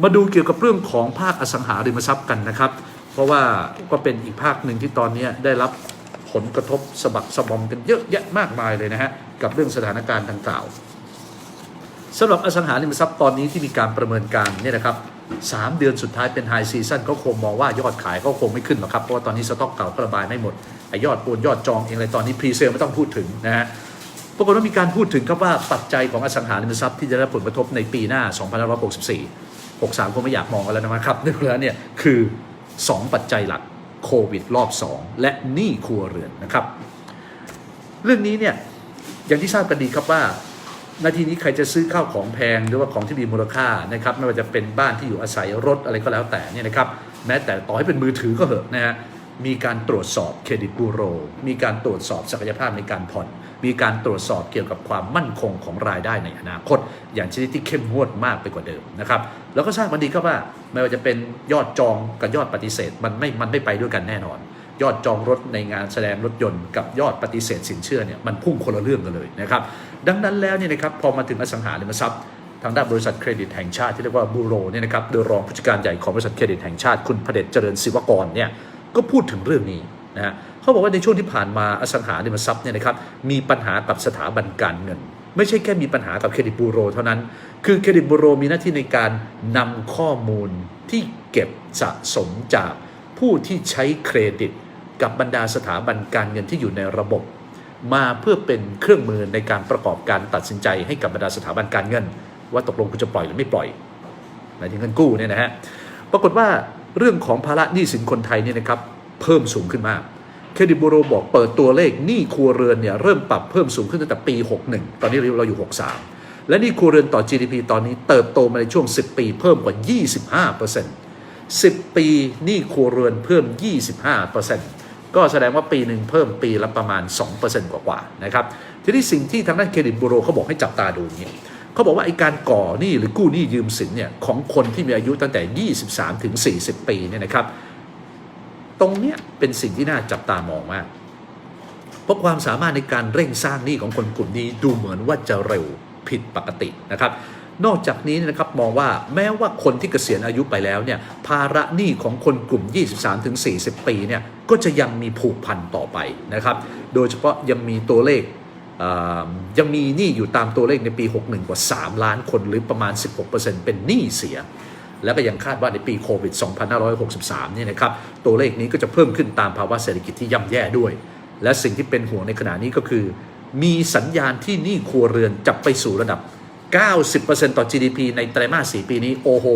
มาดูเกี่ยวกับเรื่องของภาคอสังหาริมทรัพย์กันนะครับ เพราะว่าก็เป็นอีกภาคหนึ่งที่ตอนนี้ได้รับผลกระทบสะบักสะบอมกันเยอะแยะมากมายเลยนะฮะกับเรื่องสถานการณ์ดังกล่าวสำหรับอสังหาริมทรัพย์ตอนนี้ที่มีการประเมินการเนี่ยนะครับสามเดือนสุดท้ายเป็นไฮซีซั่นก็คงมองว่ายอดขายก็คงไม่ขึ้นหรอกครับเพราะว่าตอนนี้สต็อกเก่าก็ระบายไม่หมดไอยอดปูนยอดจองเองอะไรตอนนี้พรีเซลไม่ต้องพูดถึงนะฮะ ปรากฏว่ามีการพูดถึงครับว่าปัจจัยของอสังหาริมทรัพย์ที่จะได้ผลกระทบในปีหน้า 2564 63คงไม่อยากมองกันแล้วนะครับเนื่องจากเนี่ยคือ 2 ปัจจัยหลักโควิดรอบ 2 และหนี้ครัวเรือนนะครับ เรื่องนี้เนี่ยอย่างที่ทราบกันดีครับว่านาทีนี้ใครจะซื้อข้าวของแพงหรือว่าของที่มีมูลค่านะครับไม่ว่าจะเป็นบ้านที่อยู่อาศัยรถอะไรก็แล้วแต่เนี่ยนะครับแม้แต่ต่อให้เป็นมือถือก็เหอะนะฮะมีการตรวจสอบเครดิตบูโร มีการตรวจสอบศักยภาพในการผ่อน มีการตรวจสอบเกี่ยวกับความมั่นคงของรายได้ในอนาคต อย่างชนิดที่เข้มงวดมากไปกว่าเดิมนะครับแล้วก็ทราบมันดีครับว่าไม่ว่าจะเป็นยอดจองกับยอดปฏิเสธมันไม่มันไม่ไปด้วยกันแน่นอน ยอดจองรถในงานแสดงรถยนต์กับยอดปฏิเสธสินเชื่อเนี่ยมันพุ่งคนละเรื่องกันเลยนะครับดังนั้นแล้วเนี่ยนะครับพอมาถึงอสังหาริมทรัพย์ทางด้านบริษัทเครดิตแห่งชาติที่เรียกว่าบูโรเนี่ยนะครับโดยรองผู้จัดการใหญ่ของบริษัทเครดิตแห่งชาติคุณพเดชเจริญศิวกรเนี่ยก็พูดถึงเรื่องนี้นะฮะ เขาบอกว่าในช่วงที่ผ่านมาอสังหาริมทรัพย์เนี่ยนะครับมีปัญหากับสถาบันการเงิน ไม่ใช่แค่มีปัญหากับเครดิตบูโร เท่านั้น คือเครดิตบูโรมีหน้าที่ในการนำข้อมูลที่เก็บสะสมจากผู้ที่ใช้เครดิต กับบรรดาสถาบันการเงินที่อยู่ในระบบ มาเพื่อเป็นเครื่องมือในการประกอบการตัดสินใจให้กับบรรดาสถาบันการเงิน ว่าตกลงคุณจะปล่อยหรือไม่ปล่อยหมายถึงเงินกู้เนี่ยนะฮะปรากฏว่าเรื่องของภาระหนี้สินคนไทยเนี่ยนะครับเพิ่มสูงขึ้นมาก เครดิตบูโรบอกเปิดตัวเลขหนี้ครัวเรือนเนี่ยเริ่มปรับเพิ่มสูงขึ้นตั้งแต่ปี 61 ตอนนี้เราอยู่ 63 และหนี้ครัวเรือนต่อ GDP ตอนนี้เติบโตมาในช่วง 10 ปีเพิ่มกว่า 25% 10 ปีหนี้ครัวเรือนเพิ่ม 25%ก็แสดงว่าปีหนึ่งเพิ่มปีละประมาณ 2%กว่าๆนะครับ ทีนี้สิ่งที่ทางด้านเครดิตบูโรเขาบอกให้จับตาดูอย่างนี้เขาบอกว่าไอ้การก่อหนี้หรือกู้หนี้ยืมสินเนี่ยของคนที่มีอายุตั้งแต่ 23 ถึง 40 ปีเนี่ยนะครับ ตรงเนี้ยเป็นสิ่งที่น่าจับตามองมาก เพราะความสามารถในการเร่งสร้างหนี้ของคนกลุ่มนี้ดูเหมือนว่าจะเร็วผิดปกตินะครับ นอกจากนี้นะครับมองว่าแม้ว่าคนที่เกษียณอายุไปแล้วเนี่ยภาระหนี้ของคนกลุ่ม 23-40 ปีเนี่ยก็จะยังมีผูกพันต่อไปนะครับ โดยเฉพาะยังมีตัวเลขเยังมีหนี้อยู่ตามตัวเลขในปี 61 กว่า 3 ล้านคนหรือประมาณ 16%เป็นหนี้เสีย แล้วก็ยังคาดว่าในปีโควิด 2563 เนี่ยนะครับ ตัวเลขนี้ก็จะเพิ่มขึ้นตามภาวะเศรษฐกิจที่ย่ำแย่ด้วย และสิ่งที่เป็นห่วงในขณะนี้ก็คือ มีสัญญาณที่หนี้ครัวเรือนจะไปสู่ระดับ 90%ต่อ GDP ในไตรมาส 4 ปีนี้ โอ้โห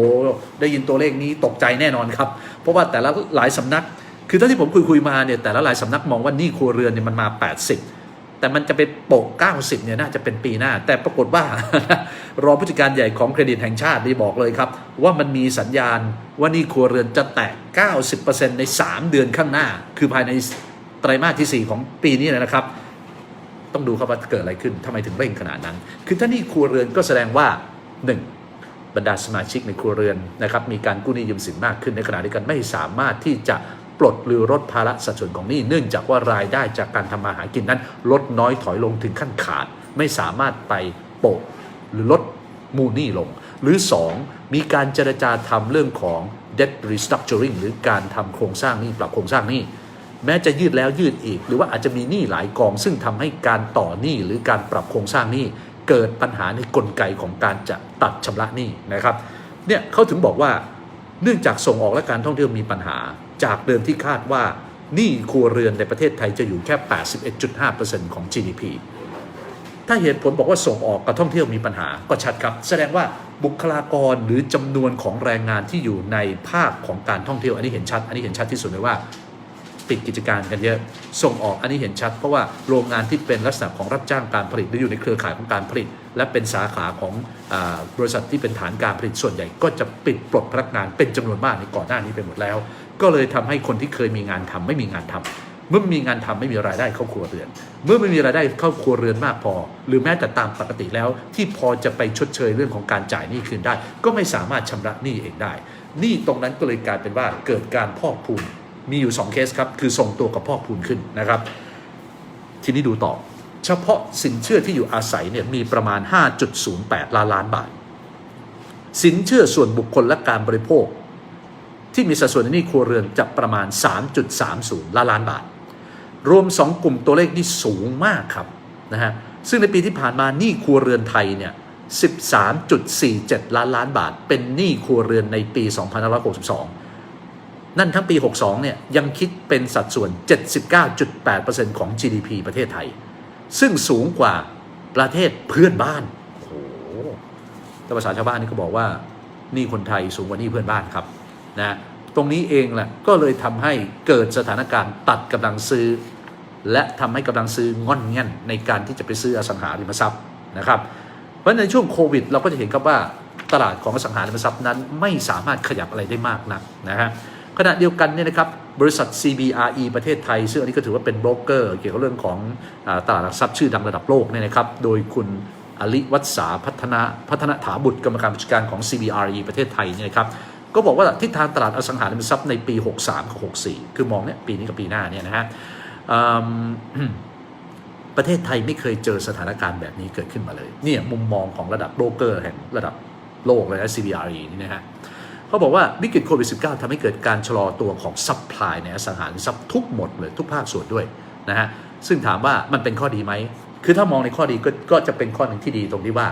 ได้ยินตัวเลขนี้ตกใจแน่นอนครับ เพราะว่าแต่ละหลายสำนัก คือถ้าที่ผมคุยคุยมาเนี่ยแต่ละหลายสำนักมองว่าหนี้ครัวเรือนเนี่ยมันมา 80 แต่มันจะเป็นโปก90 เนี่ยน่าจะเป็นปีหน้า แต่ปรากฏว่ารองผู้จัดการใหญ่ของเครดิตแห่งชาติได้บอกเลยครับ ว่ามันมีสัญญาณว่านี้ครัวเรือนจะแตะ90%ใน 3 เดือนข้างหน้า คือภายในไตรมาสที่ 4 ของปีนี้นะครับ ต้องดูครับว่าเกิดอะไรขึ้นทำไมถึงเร่งขนาดนั้น คือถ้านี่ครัวเรือนก็แสดงว่า 1. บรรดาสมาชิกในครัวเรือนนะครับมีการกู้หนี้ยืมสินมากขึ้นในขณะเดียวกันไม่สามารถที่จะ ปลดหรือลดภาระสัดส่วนของหนี้ เนื่องจากว่ารายได้จากการทำมาหากินนั้น ลดน้อยถอยลงถึงขั้นขาด ไม่สามารถไปโปะหรือลดมูลหนี้ลง หรือ 2. มีการเจรจาทำเรื่องของ debt restructuring หรือการทำโครงสร้างหนี้ปรับโครงสร้างหนี้แม้จะยืดแล้วยืดอีก หรือว่าอาจจะมีหนี้หลายกอง ซึ่งทำให้การต่อหนี้หรือการปรับโครงสร้างหนี้เกิดปัญหาในกลไกของการจะตัดชำระหนี้นะครับเนี่ยเขาถึงบอกว่า เนื่องจากส่งออกและการท่องเที่ยวมีปัญหา จากเดิมที่คาดว่านี่ครัวเรือนในประเทศไทยจะอยู่แค่ 81.5%ของ GDP ถ้าเหตุผลบอกว่าส่งออกกับท่องเที่ยวมีปัญหาก็ชัดครับ แสดงว่าบุคลากรหรือจำนวนของแรงงานที่อยู่ในภาคของการท่องเที่ยวอันนี้เห็นชัด อันนี้เห็นชัดที่สุดเลยว่า ปิดกิจการกันเยอะ ส่งออกอันนี้เห็นชัด เพราะว่าโรงงานที่เป็นลักษณะของรับจ้างการผลิตหรืออยู่ในเครือข่ายของการผลิต และเป็นสาขาของอบริษัทที่เป็นฐานการผลิตส่วนใหญ่ ก็จะปิดปลดพนักงานเป็นจำนวนมากในก่อนหน้านี้ไปหมดแล้ว ก็เลยทำให้คนที่เคยมีงานทำไม่มีงานทำเมื่อมีงานทำไม่มีรายได้เข้าครัวเรือน เมื่อไม่มีรายได้เข้าครัวเรือนมากพอ หรือแม้แต่ตามปกติแล้ว ที่พอจะไปชดเชยเรื่องของการจ่ายหนี้คืนได้ ก็ไม่สามารถชำระหนี้เองได้หนี้ตรงนั้นก็เลยกลายเป็นว่าเกิดการพอกพูน มีอยู่ 2 เคสครับ คือส่งตัวกับพ่อกพูนขึ้นนะครับ ทีนี้ดูต่อ เฉพาะสินเชื่อที่อยู่อาศัยเนี่ยมีประมาณ 5.08 ล้านล้านบาท สินเชื่อส่วนบุคคลและการบริโภค ที่มีสัดส่วนในนี้ครัวเรือนจะประมาณ 3.30 ล้านล้านบาท รวม 2 กลุ่มตัวเลขที่สูงมากครับนะฮะซึ่งในปีที่ผ่านมาหนี้ครัวเรือนไทยเนี่ย13.47 ล้านล้านบาท เป็นหนี้ครัวเรือนในปี 2562 นั่นทั้งปี 62 เนี่ยยังคิดเป็นสัดส่วน 79.8%ของ GDP ประเทศไทย ซึ่งสูงกว่าประเทศเพื่อนบ้านโอ้โหแต่ภาษาชาวบ้านนี่ก็บอกว่านี้คนไทยสูงกว่านี้เพื่อนบ้านครับนะตรงนี้เองแหละก็เลยทำให้เกิดสถานการณ์ตัดกำลังซื้อ และทำให้กำลังซื้องอนแง่นในการที่จะไปซื้ออสังหาริมทรัพย์นะครับ เพราะในช่วงโควิด เราก็จะเห็นครับว่าตลาดของอสังหาริมทรัพย์นั้นไม่สามารถขยับอะไรได้มากนักนะฮะ ขณะเดียวกันเนี่ยนะครับบริษัท CBRE ประเทศไทย ซึ่งอันนี้ก็ถือว่าเป็นโบรกเกอร์เกี่ยวกับเรื่องของตลาดหลักทรัพย์ชื่อดังระดับโลกเนี่ยนะครับ โดยคุณอลิวัฒสาพัฒนาพัฒนาถาบุตรกรรมการผู้จัดการของ CBRE ประเทศไทยเนี่ยครับก็บอกว่าทิศทางตลาดอสังหาริมทรัพย์ในปี 63 กับ 64 คือมองเนี่ยปีนี้กับปีหน้าเนี่ยนะฮะประเทศไทยไม่เคยเจอสถานการณ์แบบนี้เกิดขึ้นมาเลย เนี่ยมุมมองของระดับโบรกเกอร์แห่งระดับโลกเลยนะ CBRE นี่นะฮะ เขาบอกว่าวิกฤตโควิด -19 ทำให้เกิดการชะลอตัวของซัพพลายในอสังหาริมทรัพย์ทุกหมดเลยทุกภาคส่วนด้วยนะฮะซึ่งถามว่ามันเป็นข้อดีไหม คือถ้ามองในข้อดีก็ก็จะเป็นข้อหนึ่งที่ดีตรงที่ว่า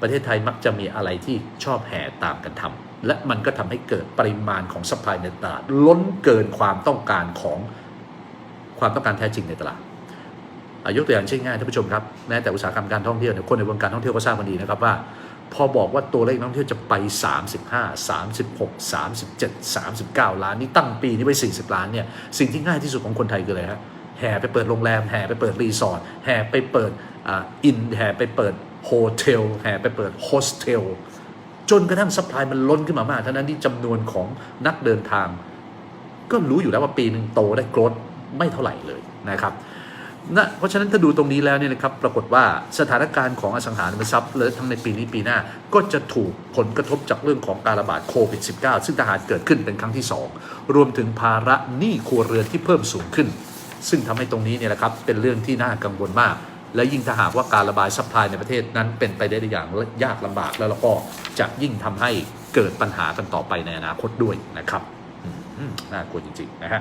ประเทศไทยมักจะมีอะไรที่ชอบแห่ตามกันทำและมันก็ทำให้เกิดปริมาณของซัพพลายในตลาด ล้นเกินความต้องการของความต้องการแท้จริงในตลาดยกตัวอย่างเช่นง่ายท่านผู้ชมครับแม้แต่อุตสาหกรรมการท่องเที่ยวเนี่ยคนในวงการท่องเที่ยวก็ทราบกันดีนะครับว่า พอบอกว่าตัวเลขนักท่องเที่ยวจะไป 35 36 37 39 ล้านนี่ตั้งปีนี้ไป 40 ล้านเนี่ยสิ่งที่ง่ายที่สุดของคนไทยคืออะไรฮะแห่ไปเปิดโรงแรมแห่ไปเปิดรีสอร์ทแห่ไปเปิดอ่าอินแห่ไปเปิดโฮเทลแห่ไปเปิดโฮสเทลจนกระทั่งซัพพลายมันล้นขึ้นมามากเท่านั้นที่จำนวนของนักเดินทาง ก็รู้อยู่แล้วว่าปีหนึ่งโตได้โกรธไม่เท่าไหร่เลยนะครับ นะเพราะฉะนั้นถ้าดูตรงนี้แล้วเนี่ยนะครับปรากฏว่าสถานการณ์ของอสังหาริมทรัพย์เลยทั้งในปีนี้ปีหน้าก็จะถูกผลกระทบจากเรื่องของการระบาดโควิด -19 ซึ่งทหารเกิดขึ้นเป็นครั้งที่ 2 รวมถึงภาระหนี้ครัวเรือนที่เพิ่มสูงขึ้น ซึ่งทำให้ตรงนี้เนี่ยแหละครับเป็นเรื่องที่น่ากังวลมาก และยิ่งถ้าหากว่าการระบายซัพพลายในประเทศนั้นเป็นไปได้อย่างยากลำบากแล้วเราก็จะยิ่งทำให้เกิดปัญหากันต่อไปในอนาคตด้วยนะครับน่ากลัวจริงๆนะฮะ